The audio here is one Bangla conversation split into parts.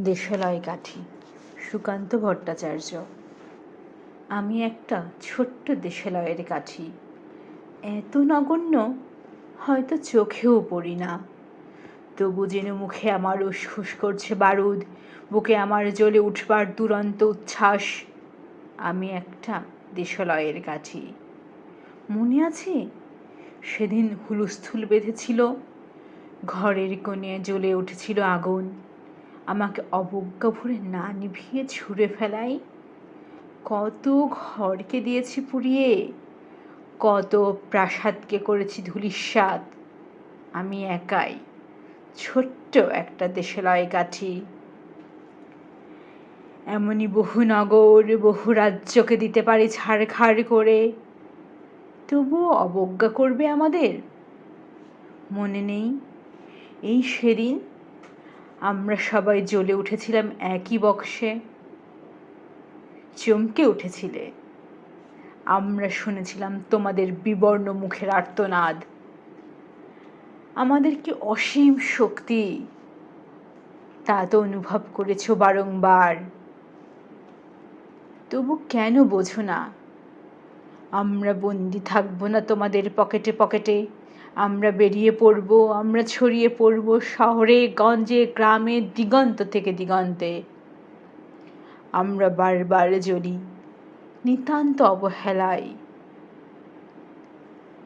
দেশালয় কাঠি, সুকান্ত ভট্টাচার্য। আমি একটা ছোট্ট দেশালয়ের কাঠি। এত নগণ্য, হয়তো চোখেও পড়ি না। তবু যেন মুখে আমার উসখুস করছে বারুদ, বুকে আমার জ্বলে উঠবার দুরন্ত উচ্ছ্বাস, আমি একটা দেশালয়ের কাঠি। মনে আছে? সেদিন হুলস্থুল বেঁধেছিল, ঘরের কোণে জ্বলে উঠেছিল আগুন। আমাকে অবজ্ঞা ভরে না নিভিয়ে ছুঁড়ে ফেলাই। কত ঘরকে দিয়েছি পুড়িয়ে, কত প্রাসাদকে করেছি ধূলিসাৎ। আমি একাই, ছোট্ট একটা দেশালয় কাঠি। এমনই বহু নগর, বহু রাজ্যকে দিতে পারি ছাড়খাড় করে। তবুও অবজ্ঞা করবে আমাদের? মনে নেই, এই সেদিন আমরা সবাই জ্বলে উঠেছিলাম একই বক্সে। চমকে উঠেছিলে। আমরা শুনেছিলাম তোমাদের বিবর্ণ মুখের আর্তনাদ। আমাদের কি অসীম শক্তি তা তো অনুভব করেছ বারংবার। তবু কেন বোঝো না? আমরা বন্দি থাকব না তোমাদের পকেটে পকেটে। আমরা বেরিয়ে পড়ব, আমরা ছড়িয়ে পড়ব শহরে, গঞ্জে, গ্রামে, দিগন্ত থেকে দিগন্তে। আমরা বারবার জ্বলি, নিতান্ত অবহেলায়।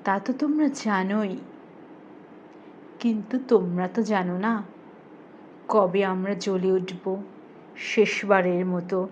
তা তো তোমরা জানোই, কিন্তু তোমরা তো জানো না কবে আমরা জ্বলে উঠব শেষবারের মতো।